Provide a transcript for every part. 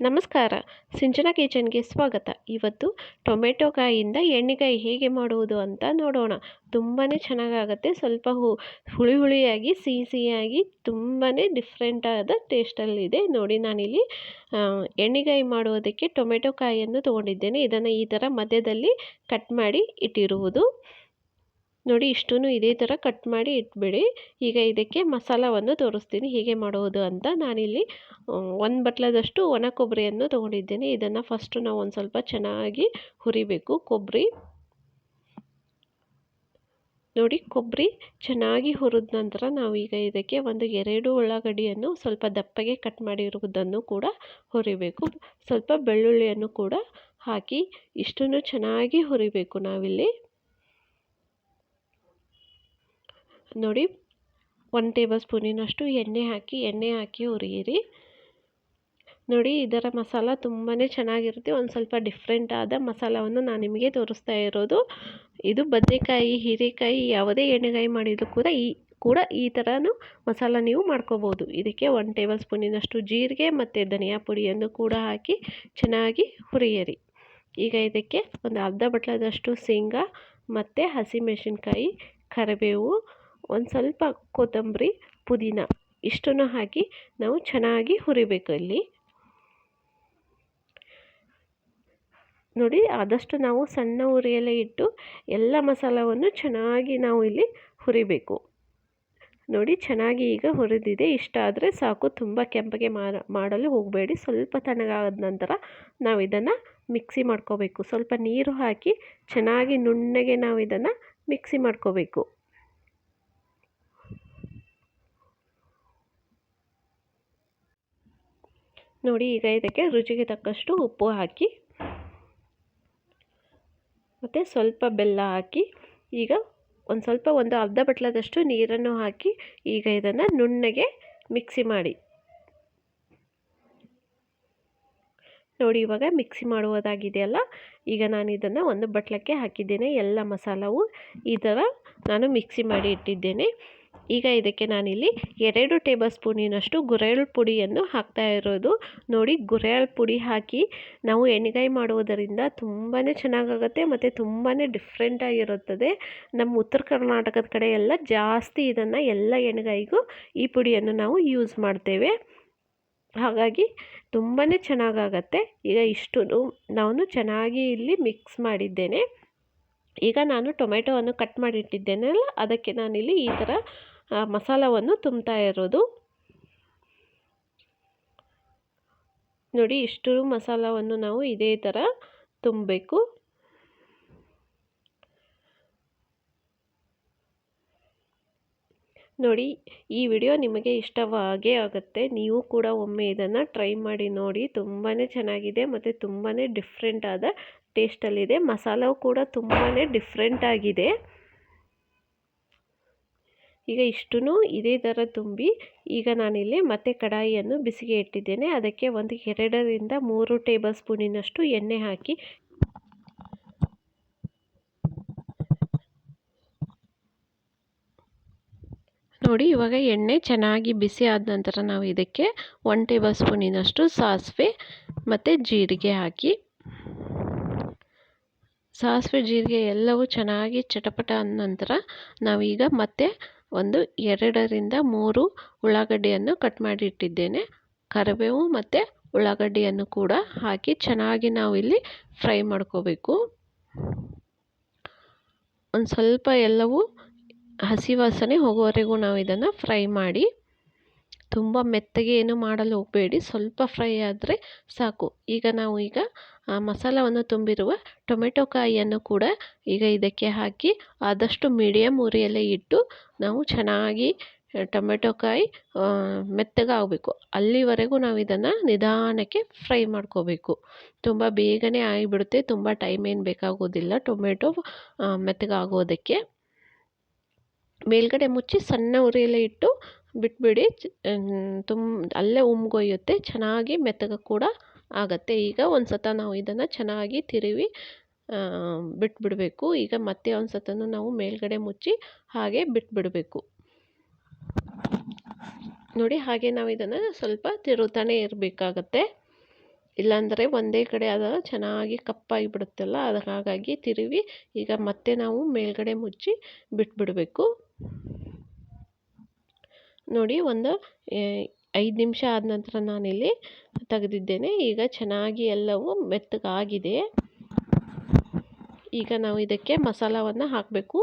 ನಮಸ್ಕಾರ. ಸಿಂಚನ ಕಿಚನ್ಗೆ ಸ್ವಾಗತ. ಇವತ್ತು ಟೊಮೆಟೊ ಕಾಯಿಯಿಂದ ಎಣ್ಣೆಕಾಯಿ ಹೇಗೆ ಮಾಡುವುದು ಅಂತ ನೋಡೋಣ. ತುಂಬಾ ಚೆನ್ನಾಗಾಗತ್ತೆ. ಸ್ವಲ್ಪ ಹು, ಹುಳಿ ಹುಳಿಯಾಗಿ ಸಿಹಿ ಸಿಹಿಯಾಗಿ ತುಂಬಾ ಡಿಫ್ರೆಂಟಾದ ಟೇಸ್ಟಲ್ಲಿದೆ ನೋಡಿ ನಾನಿಲ್ಲಿ ಎಣ್ಣೆಕಾಯಿ ಮಾಡುವುದಕ್ಕೆ ಟೊಮೆಟೊ ಕಾಯಿಯನ್ನು ತೊಗೊಂಡಿದ್ದೇನೆ. ಇದನ್ನು ಈ ಥರ ಮಧ್ಯದಲ್ಲಿ ಕಟ್ ಮಾಡಿ ಇಟ್ಟಿರುವುದು. ನೋಡಿ ಇಷ್ಟೂ ಇದೇ ಥರ ಕಟ್ ಮಾಡಿ ಇಟ್ಬಿಡಿ. ಈಗ ಇದಕ್ಕೆ ಮಸಾಲವನ್ನು ತೋರಿಸ್ತೀನಿ ಹೇಗೆ ಮಾಡುವುದು ಅಂತ. ನಾನಿಲ್ಲಿ ಒಂದು ಬಟ್ಲದಷ್ಟು ಒಣ ಕೊಬ್ಬರಿಯನ್ನು ತೊಗೊಂಡಿದ್ದೇನೆ. ಇದನ್ನು ಫಸ್ಟು ನಾವು ಒಂದು ಸ್ವಲ್ಪ ಚೆನ್ನಾಗಿ ಹುರಿಬೇಕು. ಕೊಬ್ಬರಿ, ನೋಡಿ ಕೊಬ್ಬರಿ ಚೆನ್ನಾಗಿ ಹುರಿದ ನಂತರ ನಾವೀಗ ಇದಕ್ಕೆ ಒಂದು ಎರಡು ಉಳ್ಳಾಗಡ್ಡಿಯನ್ನು ಸ್ವಲ್ಪ ದಪ್ಪಗೆ ಕಟ್ ಮಾಡಿರುವುದನ್ನು ಕೂಡ ಹುರಿಬೇಕು. ಸ್ವಲ್ಪ ಬೆಳ್ಳುಳ್ಳಿಯನ್ನು ಕೂಡ ಹಾಕಿ ಇಷ್ಟನ್ನು ಚೆನ್ನಾಗಿ ಹುರಿಬೇಕು ನಾವಿಲ್ಲಿ. ನೋಡಿ ಒನ್ ಟೇಬಲ್ ಸ್ಪೂನಿನಷ್ಟು ಎಣ್ಣೆ ಹಾಕಿ ಎಣ್ಣೆ ಹಾಕಿ ಹುರಿಯಿರಿ. ನೋಡಿ, ಇದರ ಮಸಾಲ ತುಂಬಾ ಚೆನ್ನಾಗಿರುತ್ತೆ. ಒಂದು ಸ್ವಲ್ಪ ಡಿಫ್ರೆಂಟ್ ಆದ ಮಸಾಲವನ್ನು ನಾನು ನಿಮಗೆ ತೋರಿಸ್ತಾ ಇರೋದು. ಇದು ಬದನೆಕಾಯಿ, ಹೀರೆಕಾಯಿ, ಯಾವುದೇ ಎಣ್ಣೆಗಾಯಿ ಮಾಡಿದರೂ ಕೂಡ ಈ ಕೂಡ ಈ ಥರನೂ ಮಸಾಲ ನೀವು ಮಾಡ್ಕೋಬೋದು. ಇದಕ್ಕೆ ಒನ್ ಟೇಬಲ್ ಸ್ಪೂನಿನಷ್ಟು ಜೀರಿಗೆ ಮತ್ತು ಧನಿಯಾ ಪುಡಿಯನ್ನು ಕೂಡ ಹಾಕಿ ಚೆನ್ನಾಗಿ ಹುರಿಯಿರಿ. ಈಗ ಇದಕ್ಕೆ ಒಂದು ಅರ್ಧ ಬಟ್ಲದಷ್ಟು ಶೇಂಗಾ ಮತ್ತು ಹಸಿಮೆಣಸಿನ್ಕಾಯಿ ಕರಿಬೇವು ಒಂದು ಸ್ವಲ್ಪ ಕೊತ್ತಂಬರಿ, ಪುದೀನ ಇಷ್ಟನ್ನು ಹಾಕಿ ನಾವು ಚೆನ್ನಾಗಿ ಹುರಿಬೇಕು ಇಲ್ಲಿ. ನೋಡಿ, ಆದಷ್ಟು ನಾವು ಸಣ್ಣ ಉರಿಯಲ್ಲೇ ಇಟ್ಟು ಎಲ್ಲ ಮಸಾಲವನ್ನು ಚೆನ್ನಾಗಿ ನಾವು ಇಲ್ಲಿ ಹುರಿಬೇಕು. ನೋಡಿ, ಚೆನ್ನಾಗಿ ಈಗ ಹುರಿದಿದೆ. ಇಷ್ಟ ಆದರೆ ಸಾಕು. ತುಂಬ ಕೆಂಪಗೆ ಮಾಡಲು ಹೋಗಬೇಡಿ. ಸ್ವಲ್ಪ ತಣ್ಣಗಾದ ನಂತರ ನಾವು ಇದನ್ನು ಮಿಕ್ಸಿ ಮಾಡ್ಕೋಬೇಕು. ಸ್ವಲ್ಪ ನೀರು ಹಾಕಿ ಚೆನ್ನಾಗಿ ನುಣ್ಣಗೆ ನಾವು ಇದನ್ನು ಮಿಕ್ಸಿ ಮಾಡ್ಕೋಬೇಕು. ನೋಡಿ ಈಗ ಇದಕ್ಕೆ ರುಚಿಗೆ ತಕ್ಕಷ್ಟು ಉಪ್ಪು ಹಾಕಿ, ಮತ್ತು ಸ್ವಲ್ಪ ಬೆಲ್ಲ ಹಾಕಿ, ಈಗ ಒಂದು ಸ್ವಲ್ಪ ಒಂದು ಅರ್ಧ ಬಟ್ಲದಷ್ಟು ನೀರನ್ನು ಹಾಕಿ ಈಗ ಇದನ್ನು ನುಣ್ಣಗೆ ಮಿಕ್ಸಿ ಮಾಡಿ. ನೋಡಿ ಇವಾಗ ಮಿಕ್ಸಿ ಮಾಡುವುದಾಗಿದೆಯಲ್ಲ ಈಗ ನಾನು ಇದನ್ನು ಒಂದು ಬಟ್ಲಕ್ಕೆ ಹಾಕಿದ್ದೇನೆ, ಎಲ್ಲ ಮಸಾಲವು ಈ ಥರ ನಾನು ಮಿಕ್ಸಿ ಮಾಡಿ ಇಟ್ಟಿದ್ದೇನೆ. ಈಗ ಇದಕ್ಕೆ ನಾನಿಲ್ಲಿ ಎರಡು ಟೇಬಲ್ ಸ್ಪೂನಿನಷ್ಟು ಗುರೆಳ್ ಪುಡಿಯನ್ನು ಹಾಕ್ತಾ ಇರೋದು. ನೋಡಿ ಗುರೆಳ್ ಪುಡಿ ಹಾಕಿ ನಾವು ಎಣ್ಗಾಯಿ ಮಾಡುವುದರಿಂದ ತುಂಬಾ ಚೆನ್ನಾಗಾಗುತ್ತೆ ಮತ್ತು ತುಂಬಾ ಡಿಫ್ರೆಂಟಾಗಿರುತ್ತದೆ ನಮ್ಮ ಉತ್ತರ ಕರ್ನಾಟಕದ ಕಡೆ ಎಲ್ಲ ಜಾಸ್ತಿ ಇದನ್ನು ಎಲ್ಲ ಎಣ್ಗಾಯಿಗೂ ಈ ಪುಡಿಯನ್ನು ನಾವು ಯೂಸ್ ಮಾಡ್ತೇವೆ. ಹಾಗಾಗಿ ತುಂಬಾ ಚೆನ್ನಾಗಾಗತ್ತೆ. ಈಗ ಇಷ್ಟು ನಾನು ಚೆನ್ನಾಗಿ ಇಲ್ಲಿ ಮಿಕ್ಸ್ ಮಾಡಿದ್ದೇನೆ. ಈಗ ನಾನು ಟೊಮೆಟೊವನ್ನು ಕಟ್ ಮಾಡಿ ಇಟ್ಟಿದ್ದೇನಲ್ಲ ಅದಕ್ಕೆ ನಾನಿಲ್ಲಿ ಈ ಥರ ಮಸಾಲವನ್ನು ತುಂಬ್ತಾ ಇರೋದು. ನೋಡಿ, ಇಷ್ಟು ಮಸಾಲವನ್ನು ನಾವು ಇದೇ ಥರ ತುಂಬಬೇಕು. ನೋಡಿ, ಈ ವಿಡಿಯೋ ನಿಮಗೆ ಇಷ್ಟವಾಗೇ ಆಗುತ್ತೆ. ನೀವು ಕೂಡ ಒಮ್ಮೆ ಇದನ್ನು ಟ್ರೈ ಮಾಡಿ ನೋಡಿ. ತುಂಬಾ ಚೆನ್ನಾಗಿದೆ ಮತ್ತು ತುಂಬಾ ಡಿಫ್ರೆಂಟಾದ ಟೇಸ್ಟಲ್ಲಿದೆ. ಮಸಾಲವು ಕೂಡ ತುಂಬಾ ಡಿಫ್ರೆಂಟ್ ಆಗಿದೆ ಈಗ ಇಷ್ಟೂ ಇದೇ ಥರ ತುಂಬಿ ಈಗ ನಾನಿಲ್ಲಿ ಮತ್ತೆ ಕಡಾಯಿಯನ್ನು ಬಿಸಿಗೆ ಇಟ್ಟಿದ್ದೇನೆ. ಅದಕ್ಕೆ ಒಂದು ಎರಡರಿಂದ ಮೂರು ಟೇಬಲ್ ಸ್ಪೂನಿನಷ್ಟು ಎಣ್ಣೆ ಹಾಕಿ ನೋಡಿ ಇವಾಗ ಎಣ್ಣೆ ಚೆನ್ನಾಗಿ ಬಿಸಿ ಆದ ನಂತರ ನಾವು ಇದಕ್ಕೆ ಒನ್ ಟೇಬಲ್ ಸ್ಪೂನಿನಷ್ಟು ಸಾಸಿವೆ ಮತ್ತು ಜೀರಿಗೆ ಹಾಕಿ. ಸಾಸಿವೆ, ಜೀರಿಗೆ ಎಲ್ಲವೂ ಚೆನ್ನಾಗಿ ಚಟಪಟ ಆದ ನಂತರ ನಾವೀಗ ಮತ್ತೆ ಒಂದು, ಎರಡರಿಂದ ಮೂರು ಉಳ್ಳಾಗಡ್ಡಿಯನ್ನು ಕಟ್ ಮಾಡಿ ಇಟ್ಟಿದ್ದೇನೆ ಕರಿಬೇವು ಮತ್ತು ಉಳ್ಳಾಗಡ್ಡಿಯನ್ನು ಕೂಡ ಹಾಕಿ ಚೆನ್ನಾಗಿ ನಾವು ಇಲ್ಲಿ ಫ್ರೈ ಮಾಡ್ಕೋಬೇಕು. ಒಂದು ಸ್ವಲ್ಪ ಎಲ್ಲವೂ ಹಸಿ ವಾಸನೆ ಹೋಗೋವರೆಗೂ ನಾವು ಇದನ್ನು ಫ್ರೈ ಮಾಡಿ ತುಂಬ ಮೆತ್ತಗೆ ಏನು ಮಾಡಲು ಹೋಗಬೇಡಿ, ಸ್ವಲ್ಪ ಫ್ರೈ ಆದರೆ ಸಾಕು. ಈಗ ನಾವು ಈಗ ಮಸಾಲವನ್ನು ತುಂಬಿರುವ ಟೊಮೆಟೊ ಕಾಯಿಯನ್ನು ಕೂಡ ಈಗ ಇದಕ್ಕೆ ಹಾಕಿ ಆದಷ್ಟು ಮೀಡಿಯಮ್ ಉರಿಯಲ್ಲೇ ಇಟ್ಟು ನಾವು ಚೆನ್ನಾಗಿ ಟೊಮೆಟೊ ಕಾಯಿ ಮೆತ್ತಗಾಗಬೇಕು ಅಲ್ಲಿವರೆಗೂ ನಾವು ಇದನ್ನು ನಿಧಾನಕ್ಕೆ ಫ್ರೈ ಮಾಡ್ಕೋಬೇಕು. ತುಂಬ ಬೇಗನೆ ಆಗಿಬಿಡುತ್ತೆ, ತುಂಬ ಟೈಮ್ ಏನು ಬೇಕಾಗೋದಿಲ್ಲ ಟೊಮೆಟೊ ಮೆತ್ತಗಾಗೋದಕ್ಕೆ. ಮೇಲ್ಗಡೆ ಮುಚ್ಚಿ ಸಣ್ಣ ಉರಿಯಲ್ಲೇ ಇಟ್ಟು ಬಿಟ್ಬಿಡಿ ತುಮ್, ಅಲ್ಲೇ ಉಮ್ಗೊಯ್ಯುತ್ತೆ, ಚೆನ್ನಾಗಿ ಮೆತ್ತಗ ಕೂಡ ಆಗುತ್ತೆ. ಈಗ ಒಂದು ಸತ ನಾವು ಇದನ್ನು ಚೆನ್ನಾಗಿ ತಿರುವಿ ಬಿಟ್ಬಿಡಬೇಕು. ಈಗ ಮತ್ತೆ ಒಂದು ಸತನೂ ನಾವು ಮೇಲ್ಗಡೆ ಮುಚ್ಚಿ ಹಾಗೆ ಬಿಟ್ಬಿಡಬೇಕು. ನೋಡಿ ಹಾಗೆ ನಾವು ಇದನ್ನು ಸ್ವಲ್ಪ ತಿರುತಾನೆ ಇರಬೇಕಾಗತ್ತೆ. ಇಲ್ಲಾಂದರೆ ಒಂದೇ ಕಡೆ ಅದು ಚೆನ್ನಾಗಿ ಕಪ್ಪಾಗಿ ಬಿಡುತ್ತಲ್ಲ ಅದು ಹಾಗಾಗಿ ತಿರುವಿ, ಈಗ ಮತ್ತೆ ನಾವು ಮೇಲ್ಗಡೆ ಮುಚ್ಚಿ ಬಿಟ್ಬಿಡಬೇಕು. ನೋಡಿ ಒಂದು ಐದು ನಿಮಿಷ ಆದ ನಂತರ ನಾನಿಲ್ಲಿ ತೆಗೆದಿದ್ದೇನೆ. ಈಗ ಚೆನ್ನಾಗಿ ಎಲ್ಲವೂ ಮೆತ್ತಗಾಗಿದೆ. ಈಗ ನಾವು ಇದಕ್ಕೆ ಮಸಾಲವನ್ನು ಹಾಕಬೇಕು.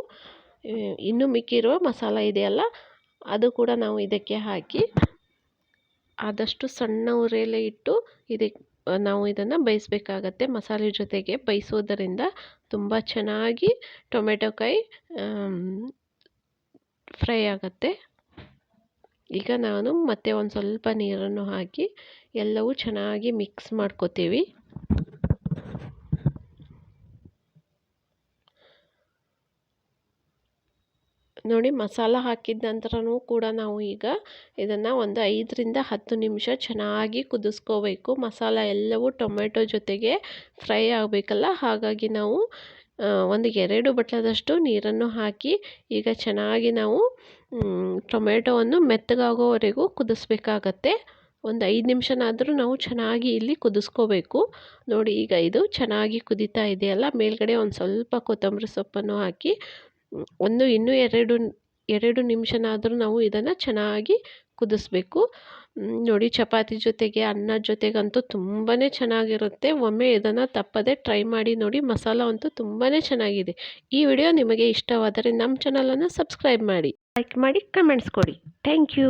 ಇನ್ನೂ ಮಿಕ್ಕಿರುವ ಮಸಾಲ ಇದೆಯಲ್ಲ ಅದು ಕೂಡ ನಾವು ಇದಕ್ಕೆ ಹಾಕಿ ಆದಷ್ಟು ಸಣ್ಣ ಉರಿಯಲ್ಲೇ ಇಟ್ಟು ಇದಕ್ಕೆ ನಾವು ಇದನ್ನು ಬೇಯಿಸ್ಬೇಕಾಗತ್ತೆ. ಮಸಾಲೆ ಜೊತೆಗೆ ಬೇಯಿಸೋದರಿಂದ ತುಂಬ ಚೆನ್ನಾಗಿ ಟೊಮೆಟೊ ಕಾಯಿ ಫ್ರೈ ಆಗುತ್ತೆ. ಈಗ ನಾನು ಮತ್ತೆ ಒಂದು ಸ್ವಲ್ಪ ನೀರನ್ನು ಹಾಕಿ ಎಲ್ಲವೂ ಚೆನ್ನಾಗಿ ಮಿಕ್ಸ್ ಮಾಡ್ಕೋತೀವಿ. ನೋಡಿ ಮಸಾಲ ಹಾಕಿದ ನಂತರನೂ ಕೂಡ ನಾವು ಈಗ ಇದನ್ನು ಒಂದು ಐದರಿಂದ ಹತ್ತು ನಿಮಿಷ ಚೆನ್ನಾಗಿ ಕುದಿಸ್ಕೋಬೇಕು. ಮಸಾಲ ಎಲ್ಲವೂ ಟೊಮೆಟೊ ಜೊತೆಗೆ ಫ್ರೈ ಆಗಬೇಕಲ್ಲ? ಹಾಗಾಗಿ ನಾವು ಒಂದು ಎರಡು ಬಟ್ಲದಷ್ಟು ನೀರನ್ನು ಹಾಕಿ ಈಗ ಚೆನ್ನಾಗಿ ನಾವು ಟೊಮೆಟೊವನ್ನು ಮೆತ್ತಗಾಗೋವರೆಗೂ ಕುದಿಸ್ಬೇಕಾಗತ್ತೆ. ಒಂದು ಐದು ನಿಮಿಷನಾದರೂ ನಾವು ಚೆನ್ನಾಗಿ ಇಲ್ಲಿ ಕುದಿಸ್ಕೋಬೇಕು. ನೋಡಿ, ಈಗ ಇದು ಚೆನ್ನಾಗಿ ಕುದೀತಾ ಇದೆಯಲ್ಲ ಮೇಲ್ಗಡೆ ಒಂದು ಸ್ವಲ್ಪ ಕೊತ್ತಂಬರಿ ಸೊಪ್ಪನ್ನು ಹಾಕಿ, ಒಂದು ಇನ್ನೂ ಎರಡು ಎರಡು ನಿಮಿಷನಾದರೂ ನಾವು ಇದನ್ನು ಚೆನ್ನಾಗಿ ಕುದಿಸ್ಬೇಕು. ನೋಡಿ ಚಪಾತಿ ಜೊತೆಗೆ ಅನ್ನ ಜೊತೆಗಂತೂ ತುಂಬಾ ಚೆನ್ನಾಗಿರುತ್ತೆ. ಒಮ್ಮೆ ಇದನ್ನು ತಪ್ಪದೆ ಟ್ರೈ ಮಾಡಿ ನೋಡಿ ಮಸಾಲ ಅಂತೂ ತುಂಬಾ ಚೆನ್ನಾಗಿದೆ. ಈ ವಿಡಿಯೋ ನಿಮಗೆ ಇಷ್ಟವಾದರೆ ನಮ್ಮ ಚಾನಲನ್ನು ಸಬ್ಸ್ಕ್ರೈಬ್ ಮಾಡಿ. ಲೈಕ್ ಮಾಡಿ ಕಮೆಂಟ್ಸ್ ಕೊಡಿ. Thank you